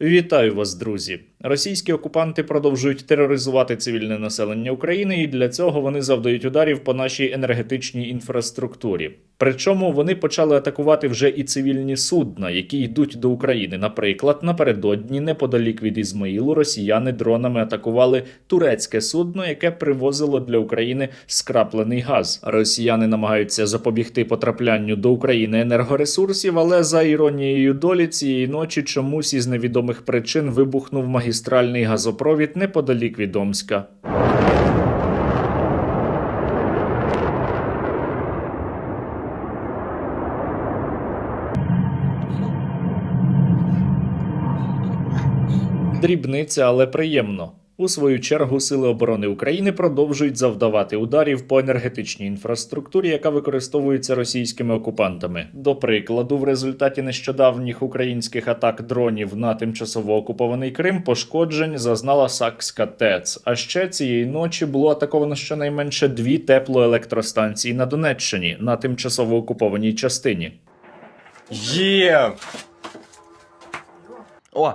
Вітаю вас, друзі! Російські окупанти продовжують тероризувати цивільне населення України, і для цього вони завдають ударів по нашій енергетичній інфраструктурі. Причому вони почали атакувати вже і цивільні судна, які йдуть до України. Наприклад, напередодні, неподалік від Ізмаїлу, росіяни дронами атакували турецьке судно, яке привозило для України скраплений газ. Росіяни намагаються запобігти потраплянню до України енергоресурсів, але за іронією долі цієї ночі чомусь із невідомих причин вибухнув магістральний газопровід неподалік від Омська. Дрібниця, але приємно. У свою чергу Сили оборони України продовжують завдавати ударів по енергетичній інфраструктурі, яка використовується російськими окупантами. До прикладу, в результаті нещодавніх українських атак дронів на тимчасово окупований Крим пошкоджень зазнала Сакська ТЕЦ. А ще цієї ночі було атаковано щонайменше дві теплоелектростанції на Донеччині на тимчасово окупованій частині. Є! О,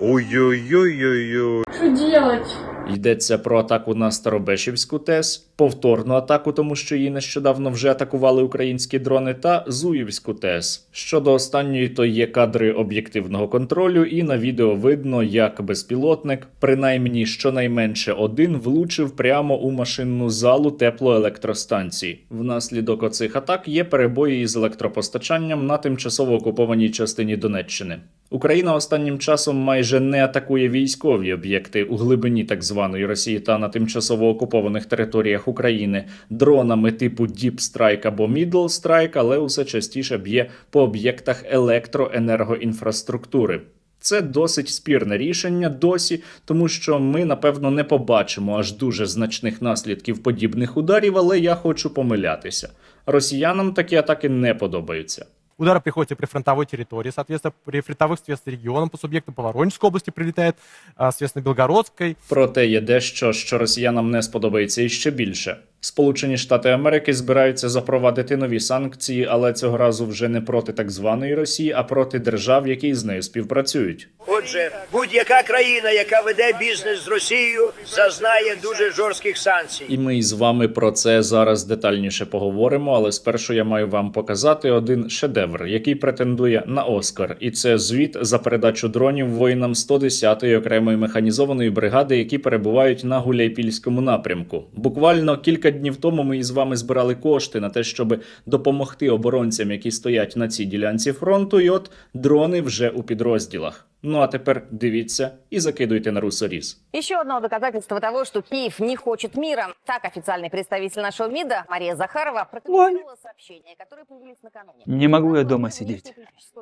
Ой-ой-ой-ой-ой. Что делать? Йдеться про атаку на Старобешівську ТЕС, повторну атаку, тому що її нещодавно вже атакували українські дрони, та Зуївську ТЕС. Щодо останньої, то є кадри об'єктивного контролю, і на відео видно, як безпілотник, принаймні щонайменше один, влучив прямо у машинну залу теплоелектростанції. Внаслідок оцих атак є перебої із електропостачанням на тимчасово окупованій частині Донеччини. Україна останнім часом майже не атакує військові об'єкти у глибині так званої Росії та на тимчасово окупованих територіях України дронами типу Strike або Strike, але усе частіше б'є по об'єктах електроенергоінфраструктури. Це досить спірне рішення досі, тому що ми напевно не побачимо аж дуже значних наслідків подібних ударів, але я хочу помилятися. Росіянам такі атаки не подобаються. Удары приходят и при фронтовой территории, соответственно, при фронтовых соответственно, регионам по субъектам по Воронежской области прилетает, а, соответственно, Белгородской. Проте є дещо, що росіянам не сподобається іще більше. Сполучені Штати Америки збираються запровадити нові санкції, але цього разу вже не проти так званої Росії, а проти держав, які з нею співпрацюють. Отже, будь-яка країна, яка веде бізнес з Росією, зазнає дуже жорстких санкцій. І ми із вами про це зараз детальніше поговоримо. Але спершу я маю вам показати один шедевр, який претендує на Оскар, і це звіт за передачу дронів воїнам 110-ї окремої механізованої бригади, які перебувають на Гуляйпільському напрямку. Буквально кілька днів тому ми із вами збирали кошти на те, щоб допомогти оборонцям, які стоять на цій ділянці фронту. І от дрони вже у підрозділах. Ну а тепер дивіться і закидуйте на русоріз. Еще одно доказательство того, что Киев не хочет мира. Так официальный представитель нашего МИДа Мария Захарова прокомментировала сообщения, которые появились накануне. Не могу я дома сидеть,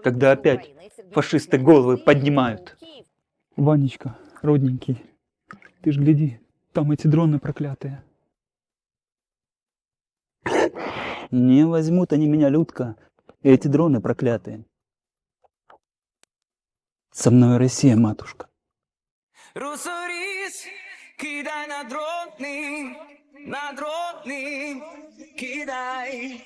когда опять фашисты головы поднимают. Ванечка, родненький, ты ж гляди, там эти дроны проклятые. Не возьмут они меня, Людка, эти дроны проклятые. Со мной Россия, матушка. Русоріс, кидай на дрони, на дрони, кидай.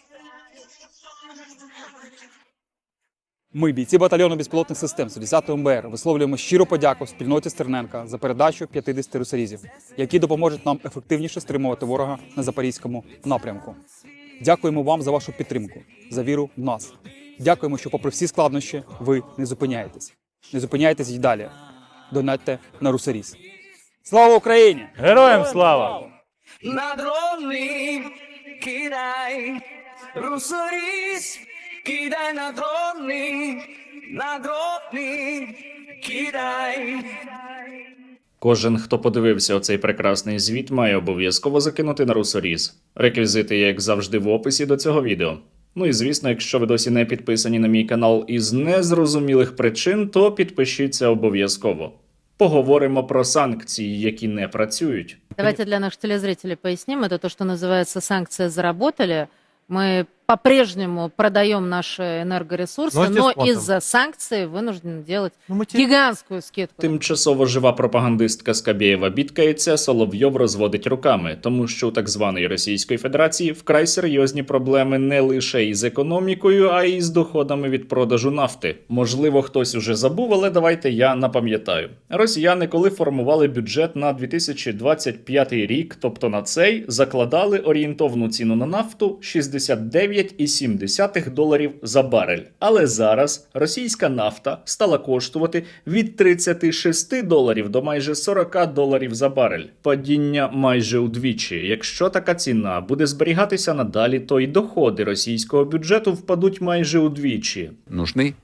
Ми, бійці батальйону безпілотних систем 110 МБР, висловлюємо щиру подяку спільноті Стерненка за передачу 50 русорізів, які допоможуть нам ефективніше стримувати ворога на запорізькому напрямку. Дякуємо вам за вашу підтримку, за віру в нас. Дякуємо, що, попри всі складнощі, ви не зупиняєтесь. Не зупиняйтесь й далі. Донатьте на русоріз. Слава Україні! Героям слава! На дрони, кидай. Русоріс, кидай на дрони, на дрони, кидай. Кожен, хто подивився оцей прекрасний звіт, має обов'язково закинути на русоріз. Реквізити, як завжди, в описі до цього відео. Ну і звісно, якщо ви досі не підписані на мій канал із незрозумілих причин, то підпишіться обов'язково. Поговоримо про санкції, які не працюють. Давайте для наших телезрителей поясним. Это то, что называется санкции заработали. Мы по-прежнему продаем наши энергоресурсы, Носите но спонсор. из-за санкций вынуждены делать Ну, мы те- гигантскую скидку. Тимчасово жива пропагандистка Скабєєва бідкається, Соловйов розводить руками, тому що у так званої Російської Федерації вкрай серйозні проблеми не лише із економікою, а й з доходами від продажу нафти. Можливо, хтось уже забув, але давайте я напам'ятаю. Росіяни, коли формували бюджет на 2025 рік, тобто на цей, закладали орієнтовну ціну на нафту 69,7 доларів за барель. Але зараз російська нафта стала коштувати від 36 доларів до майже 40 доларів за барель. Падіння майже удвічі. Якщо така ціна буде зберігатися надалі, то й доходи російського бюджету впадуть майже удвічі. Нужны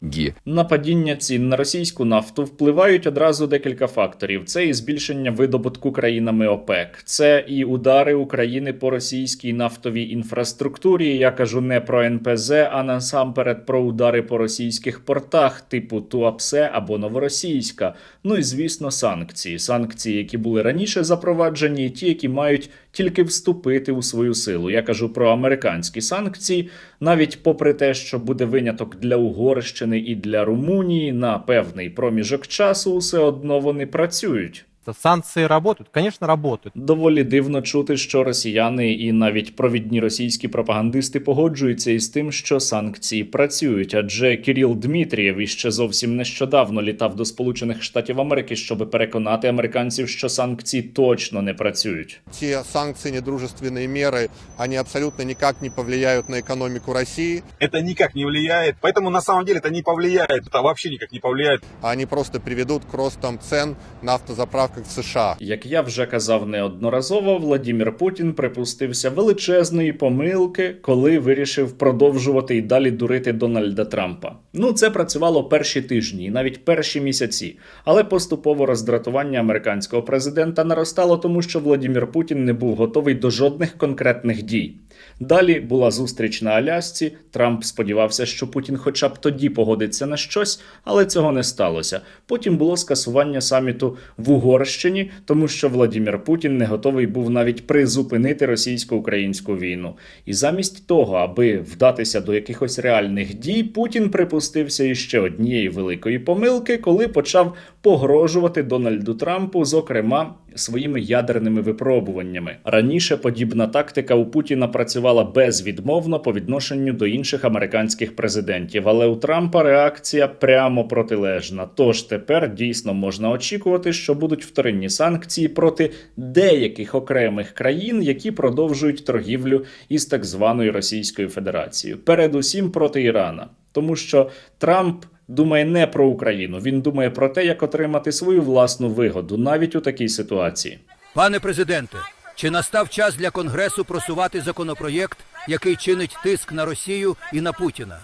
деньги. На цін на російську нафту впливають одразу декілька факторів: це і збільшення видобутку країнами ОПЕК, це і удари України по російській нафтовій інфраструктурі. Я кажу не про НПЗ, а насамперед про удари по російських портах, типу Туапсе або Новоросійська. Ну і звісно, санкції. Санкції, які були раніше запроваджені, і ті, які мають тільки вступити у свою силу. Я кажу про американські санкції, навіть попри те, що буде виняток для Угорщини і для Румунії на певний проміжок часу, все одно вони працюють Санкции работают? Конечно, работают. Доволі дивно чути, що росіяни і навіть провідні російські пропагандисти погоджуються із тим, що санкції працюють. Адже Кіріл Дмитрієв іще зовсім нещодавно літав до Сполучених Штатів Америки, щоб переконати американців, що санкції точно не працюють. Те санкции, недружественные меры, они абсолютно никак не повлияют на экономику России. Это никак не влияет. Поэтому на самом деле это не повлияет. Это вообще никак не повлияет. Они просто приведут к ростам цен на автозаправках в США. Як я вже казав неодноразово, Владімір Путін припустився величезної помилки, коли вирішив продовжувати і далі дурити Дональда Трампа. Ну, це працювало перші тижні і навіть перші місяці, але поступово роздратування американського президента наростало, тому що Владімір Путін не був готовий до жодних конкретних дій. Далі була зустріч на Алясці. Трамп сподівався, що Путін хоча б тоді погодиться на щось, але цього не сталося. Потім було скасування саміту в Угорщині, тому що Владімір Путін не готовий був навіть призупинити російсько-українську війну. І замість того, аби вдатися до якихось реальних дій, Путін припустився іще однієї великої помилки, коли почав погрожувати Дональду Трампу, зокрема своїми ядерними випробуваннями. Раніше подібна тактика у Путіна працювала безвідмовно по відношенню до інших американських президентів, але у Трампа реакція прямо протилежна. Тож тепер дійсно можна очікувати, що будуть вторинні санкції проти деяких окремих країн, які продовжують торгівлю із так званою Російською Федерацією, передусім проти Ірана, тому що Трамп. Думає не про Україну, він думає про те, як отримати свою власну вигоду навіть у такій ситуації. Пане президенте, чи настав час для Конгресу просувати законопроєкт, який чинить тиск на Росію і на Путіна?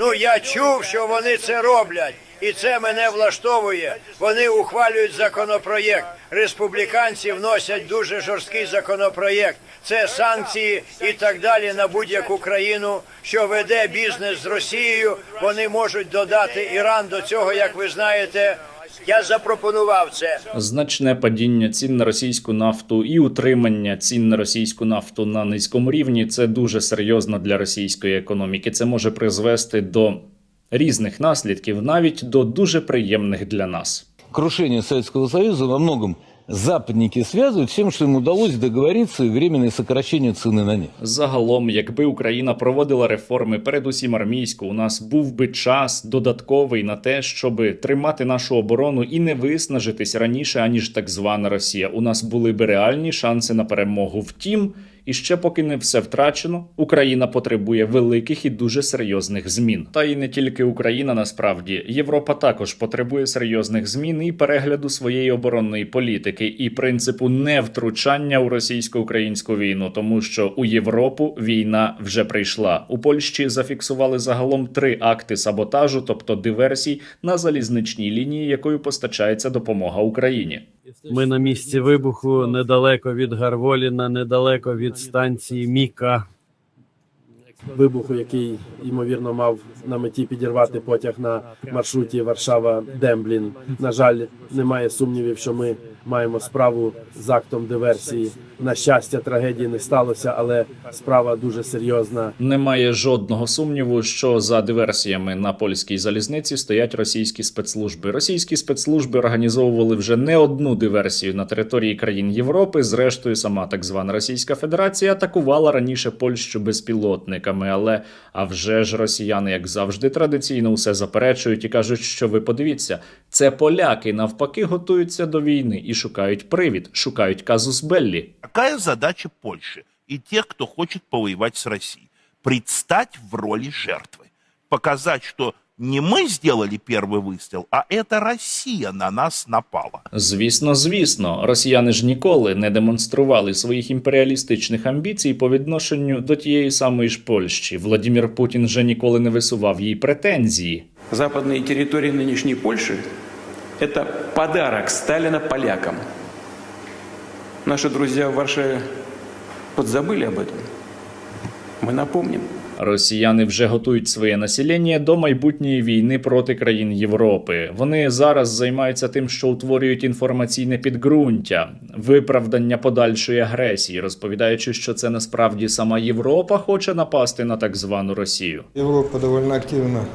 Ну я чув, що вони це роблять, і це мене влаштовує. Вони ухвалюють законопроєкт. Республіканці вносять дуже жорсткий законопроєкт. Це санкції і так далі на будь-яку країну, що веде бізнес з Росією. Вони можуть додати Іран до цього, як ви знаєте. Я запропонував це. Значне падіння цін на російську нафту і утримання цін на російську нафту на низькому рівні це дуже серйозно для російської економіки. Це може призвести до різних наслідків, навіть до дуже приємних для нас. Крушение Советского Союза во многом западники с тем, что им удалось договориться и временное сокращение цены на нефть. Загалом, якби Україна проводила реформи, передусім армійську, у нас був би час додатковий на те, щоб тримати нашу оборону і не виснажитись раніше, аніж так звана Росія. У нас були би реальні шанси на перемогу. Втім, і ще поки не все втрачено, Україна потребує великих і дуже серйозних змін. Та й не тільки Україна, насправді Європа також потребує серйозних змін і перегляду своєї оборонної політики і принципу невтручання у російсько-українську війну, тому що у Європу війна вже прийшла. У Польщі зафіксували загалом три акти саботажу, тобто диверсій на залізничній лінії, якою постачається допомога Україні. Ми на місці вибуху недалеко від Гарволіна, недалеко від станції Міка. Вибуху, який ймовірно мав на меті підірвати потяг на маршруті Варшава-Демблін. На жаль, немає сумнівів, що ми маємо справу з актом диверсії. На щастя, трагедії не сталося, але справа дуже серйозна. Немає жодного сумніву, що за диверсіями на польській залізниці стоять російські спецслужби. Російські спецслужби організовували вже не одну диверсію на території країн Європи. Зрештою, сама так звана Російська Федерація атакувала раніше Польщу безпілотниками. Але а вже ж росіяни, як завжди, традиційно усе заперечують і кажуть, що ви подивіться, це поляки навпаки готуються до війни і шукають привід, шукають казус Беллі. Какая задача Польши и тех, кто хочет повоевать с Россией? Предстать в роли жертвы. Показать, что не мы сделали первый выстрел, а это Россия на нас напала. Звісно, звісно, росіяни ж ніколи не демонстрували своїх імперіалістичних амбіцій по відношенню до тієї самої ж Польщі. Владімір Путін вже ніколи не висував їй претензії. Западные территории нынешней Польши – это подарок Сталина полякам. Наши друзья в Варшаве подзабыли об этом. Мы напомним. Росіяни вже готують своє населення до майбутньої війни проти країн Європи. Вони зараз займаються тим, що утворюють інформаційне підґрунтя, виправдання подальшої агресії, розповідаючи, що це насправді сама Європа хоче напасти на так звану Росію. Европа довольно активно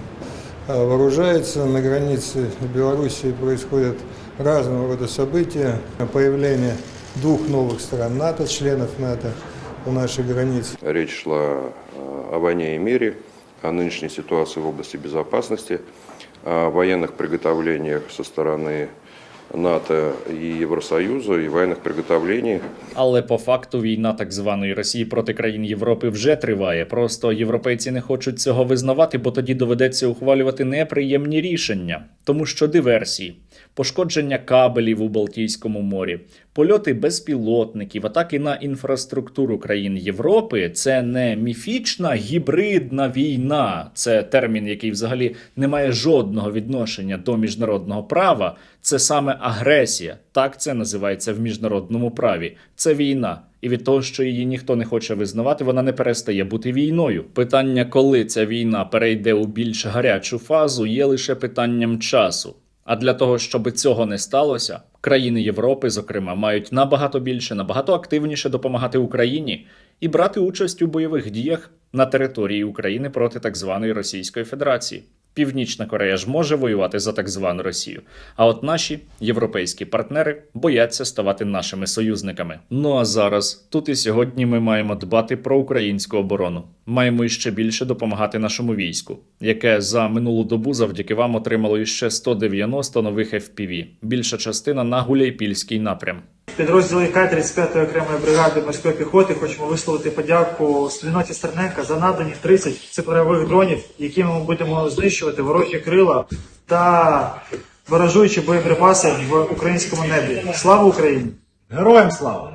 э, вооружается. На границе Белоруссии происходят разного рода события. Появление двух новых стран НАТО, членов НАТО у нашей границы. Речь шла э, о войне и мире, о нынешней ситуации в области безопасности, о военных приготовлениях со стороны НАТО и Евросоюза и военных приготовлениях Але по факту війна так званої Росії проти країн Європи вже триває. Просто європейці не хочуть цього визнавати, бо тоді доведеться ухвалювати неприємні рішення, тому що диверсії, пошкодження кабелів у Балтійському морі, польоти безпілотників, атаки на інфраструктуру країн Європи це не міфічна гібридна війна. Це термін, який взагалі не має жодного відношення до міжнародного права. Це саме агресія. Так це називається в міжнародному праві. Це війна. І від того, що її ніхто не хоче визнавати, вона не перестає бути війною. Питання, коли ця війна перейде у більш гарячу фазу, є лише питанням часу. А для того, щоб цього не сталося, країни Європи, зокрема, мають набагато більше, набагато активніше допомагати Україні і брати участь у бойових діях на території України проти так званої Російської Федерації. Північна Корея ж може воювати за так звану Росію. А от наші європейські партнери бояться ставати нашими союзниками. Ну а зараз тут і сьогодні ми маємо дбати про українську оборону. Маємо іще більше допомагати нашому війську, яке за минулу добу завдяки вам отримало іще 190 нових FPV. Більша частина на Гуляйпільський напрям. Підрозділи К-35 окремої бригади морської піхоти хочемо висловити подяку спільноті Стерненка за надані 30 цифрових дронів, якими ми будемо знищувати ворожі крила та ворожуючі боєприпаси в українському небі. Слава Україні! Героям слава!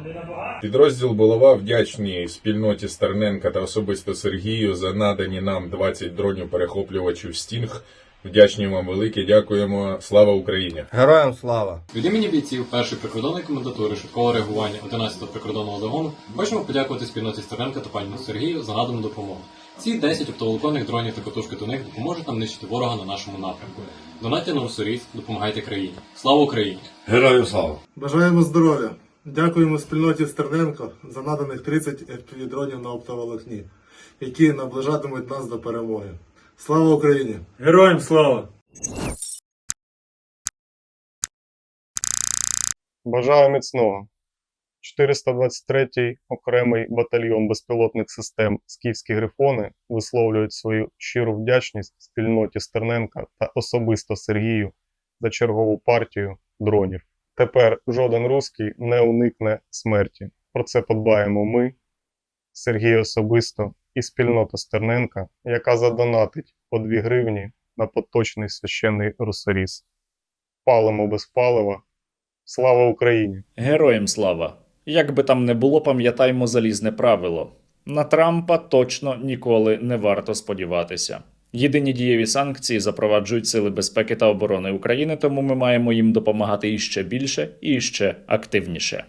Підрозділ Булава вдячні спільноті Стерненка та особисто Сергію за надані нам 20 дронів перехоплювачів Стінг. Вдячні вам велике, дякуємо. Слава Україні! Героям слава! Від імені бійців першої прикордонної комендатури швидкого реагування 11-го прикордонного загону хочемо подякувати спільноті Стерненка та пані Сергію за надану допомогу. Ці 10 оптоволоконних дронів та катушки до них допоможуть нам нищити ворога на нашому напрямку. Донайте на Русоріс, допомагайте країні. Слава Україні! Героям слава! Бажаємо здоров'я! Дякуємо спільноті Стерненко за наданих 30 FPV дронів на оптоволокні, які наближатимуть нас до перемоги. Слава Україні! Героям слава! Бажаю міцного. 423-й окремий батальйон безпілотних систем «Скіфські грифони» висловлюють свою щиру вдячність спільноті Стерненка та особисто Сергію за чергову партію дронів. Тепер жоден руський не уникне смерті. Про це подбаємо ми, Сергій особисто і спільнота Стерненка, яка задонатить по 2 гривні на поточний священний русоріз. Палимо без палива. Слава Україні! Героям слава! Як би там не було, пам'ятаймо залізне правило: на Трампа точно ніколи не варто сподіватися. Єдині дієві санкції запроваджують сили безпеки та оборони України, тому ми маємо їм допомагати іще більше і іще активніше.